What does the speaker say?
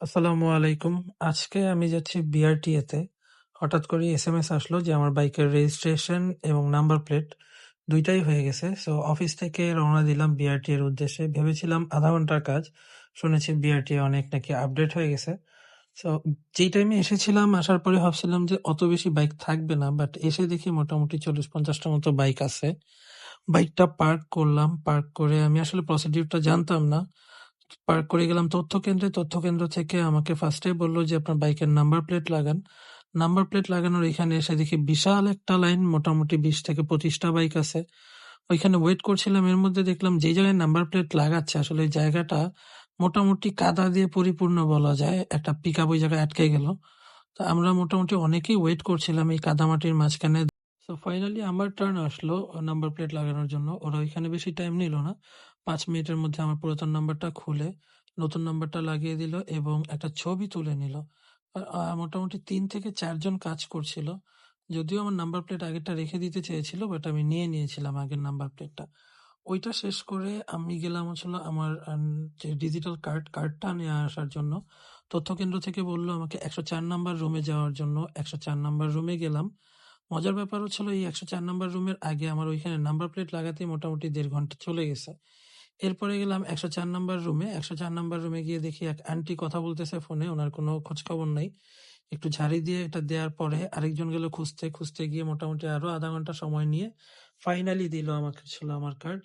আসসালামু আলাইকুম। আজকে আমি যাচ্ছি বিআরটিএ তে। হঠাৎ করে এসএমএস আসলো যে আমার বাইকের রেজিস্ট্রেশন এবং নাম্বার প্লেট দুইটাই হয়ে গেছে। সো অফিস থেকে রওনা দিলাম বিআরটি এর উদ্দেশ্যে। ভেবেছিলাম আধা ঘণ্টার কাজ। শুনেছি বিআরটি অনেক নাকি আপডেট হয়ে গেছে। সো যেই টাইমে এসেছিলাম, আসার পরে ভাবছিলাম যে অত বেশি বাইক থাকবে না বাট এসে দেখি মোটামুটি চল্লিশ পঞ্চাশটা মতো বাইক আছে। বাইকটা পার্ক করলাম। পার্ক করে আমি আসলে প্রসিডিউরটা জানতাম না। পার্ক করে গেলাম তথ্য কেন্দ্রে তথ্য কেন্দ্র থেকে আমাকে ফার্স্টে বলল যে, আপনার বাইকের নাম্বার প্লেট লাগান। নাম্বার প্লেট লাগানোর এখানে এসে দেখি বিশাল একটা লাইন মোটামুটি বিশ থেকে পঁচিশটা বাইক আছে। ওইখানে ওয়েট করছিলাম, এর মধ্যে দেখলাম যে জায়গায় নাম্বার প্লেট লাগাচ্ছে, আসলে ওই জায়গাটা মোটামুটি কাদা দিয়ে পরিপূর্ণ বলা যায়, একটা পিক আপ ওই জায়গায় আটকে গেল। তো আমরা মোটামুটি অনেকেই ওয়েট করছিলাম এই কাদামাটির মাঝখানে। সো ফাইনালি আমার টার্ন আসলো নাম্বার প্লেট লাগানোর জন্য। ওরা ওইখানে বেশি টাইম নিল না। পাঁচ মিনিটের মধ্যে আমার পুরাতন নাম্বারটা খুলে, নতুন নাম্বারটা লাগিয়ে দিল এবং একটা ছবি তুলে নিল। মোটামুটি তিন থেকে চারজন কাজ করছিল। যদিও আমার নাম্বার প্লেট আগেরটা রেখে দিতে চেয়েছিল বাট আমি নিয়ে নিয়েছিলাম আগের নাম্বার প্লেটটা ওইটা শেষ করে আমি গেলাম হচ্ছিল আমার যে ডিজিটাল কার্ড কার্ডটা নিয়ে আসার জন্য। তথ্য কেন্দ্র থেকে বলল, আমাকে একশো চার নাম্বার রুমে যাওয়ার জন্য একশো চার নাম্বার রুমে গেলাম। মজার ব্যাপার হচ্ছিল এই একশো চার নাম্বার রুমের আগে আমার ওইখানে নাম্বার প্লেট লাগাতে মোটামুটি দেড় ঘণ্টা চলে গেছে। এরপরে গেলাম একশো চার নম্বর রুমে। একশো চার নাম্বার রুমে গিয়ে দেখি এক আন্টি কথা বলতেছে ফোনে, ওনার কোনো খোঁজখবর নাই। একটু ঝাড়ি দিয়ে এটা দেওয়ার পরে আরেকজন গেল খুঁজতে খুঁজতে গিয়ে মোটামুটি আরও আধা ঘণ্টা সময় নিয়ে ফাইনালি দিল আমাকে, ছিল আমার কার্ড